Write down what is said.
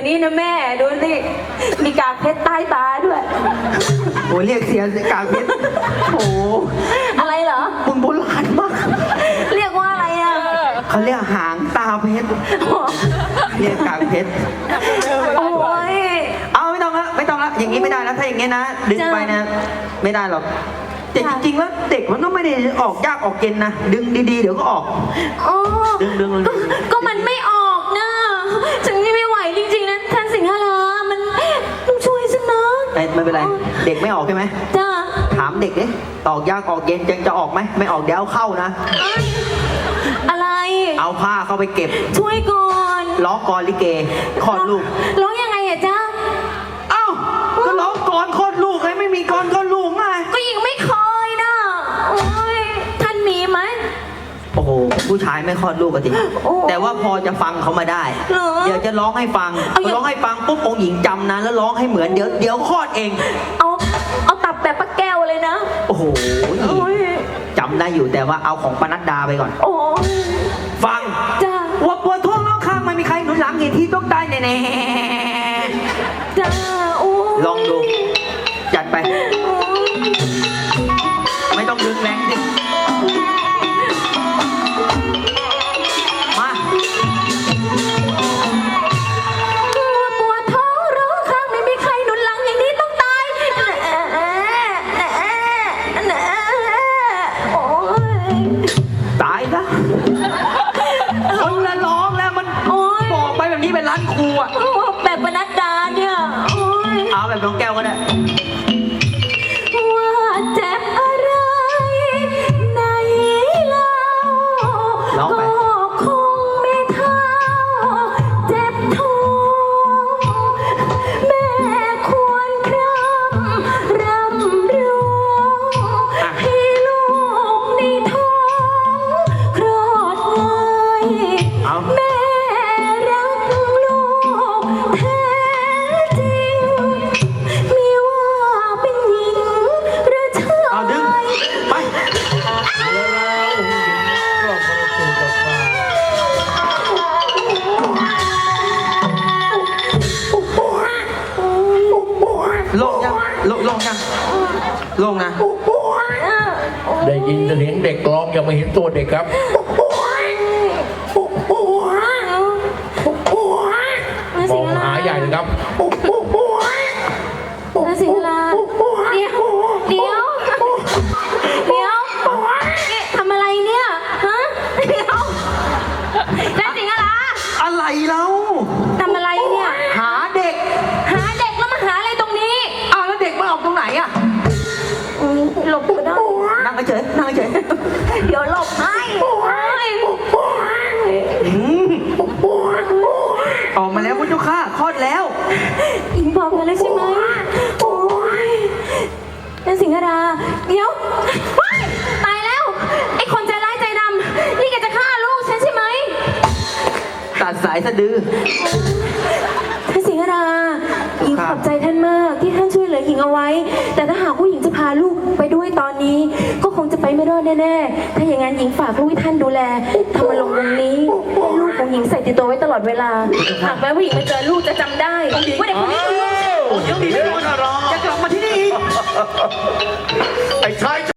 อยู่นี่นะแม่ ดูสิ มีกากเพชรใต้ตาด้วย โอ้เรียกเสียกากเพชรโอ้อะไรเหรอ คุณโบราณมากเรียกว่าอะไรอะเขาเรียกหางตาเพชรเรียกกากเพชรโอ้ยเอาไม่ต้องละไม่ต้องละอย่างนี้ไม่ได้แล้วถ้าอย่างนี้นะดึงจ้ะไปนะไม่ได้หรอกแต่จจ้ะริงๆแล้วเด็กมันก็ไม่ได้ออกยากออกเย็นนะดึงดีๆเดี๋ยวก็ออก อ๋อ ดึงดึงดึงก็ก็มันไม่ออก ไม่เป็นไร เด็กไม่ออกใช่ไหม จ้าถามเด็กดิออกยากออกเย็นจังจะออกไหม ไม่ออกเดี๋ยวเอาเข้านะ อะไร เอาผ้าเข้าไปเก็บ ช่วยก่อนร้องกรลิเกคลอดลูก ร้องยังไงอะจ้าเอ้าก็ร้องก่อนคลอดลูกไงไม่มีก่อนคลอดลูก ผู้ชายไม่คลอดลูกก็จริงโอ้แต่ว่าพอจะฟังเขามาได้ เหรอเดี๋ยวจะร้องให้ฟังเอาอย่าง ร้องให้ฟังปุ๊บองค์หญิงจำนะแล้วร้องให้เหมือนเดี๋ยวเดี๋ยวคลอดเอง เอาเอาตับแบบป้าแก้วเลยนะ โอ้โหโอ้ยจำได้อยู่แต่ว่าเอาของปนัดดาไปก่อน โอ้ย ฟังจ้าว่าปวดท้องร้องข้างไม่มีใครหนุนหลังเห็นที่ต้องตายแน่จ้าโอ้ยๆลองดู จัดไป โอ้ย แบบนี้เป็นร้านครูอะโอ้แบบปนัดดาเนี่ยโอ้ย เอาแบบน้องแก้วก็ได้ ลงยังลงลงยังลงนะ ได้ยินเสียงเด็กร้องยังไม่เห็นตัวเด็กครับ มองหาใหญ่เลยครับ อิงบอกกันแล้วใช่ไหมโอ้ยนั่นสิงหรา เดี๋ยวว้ายตายแล้ว ไอ้คนใจร้ายใจดำ นี่แกจะฆ่าลูกฉันใช่ไหมตัดสายสะดือ ท่านสิงหราหญิงครัขบอบใจท่านมากที่ท่านช่วยเหลือหญิงเอาไว้ แต่ถ้าหากผู้หญิงจะพาลูกไปด้วยตอนนี้ ก็คงจะไปไม่ รอดแน่ๆ ถ้าอย่างนั้นหญิงฝากลูกให้ท่านดูแลทำมาลงวงนี้ให้ลูกของหญิงใส่ติดตัวไว้ตลอดเวลา หากแม้ว่าหญิงมาเจอลูกจะจำได้ว่าเด็กคนนี้คือลูกฉันโอ้ยยังดีไม่หมดจะกลับมาที่นี่อีกไอ้ชาย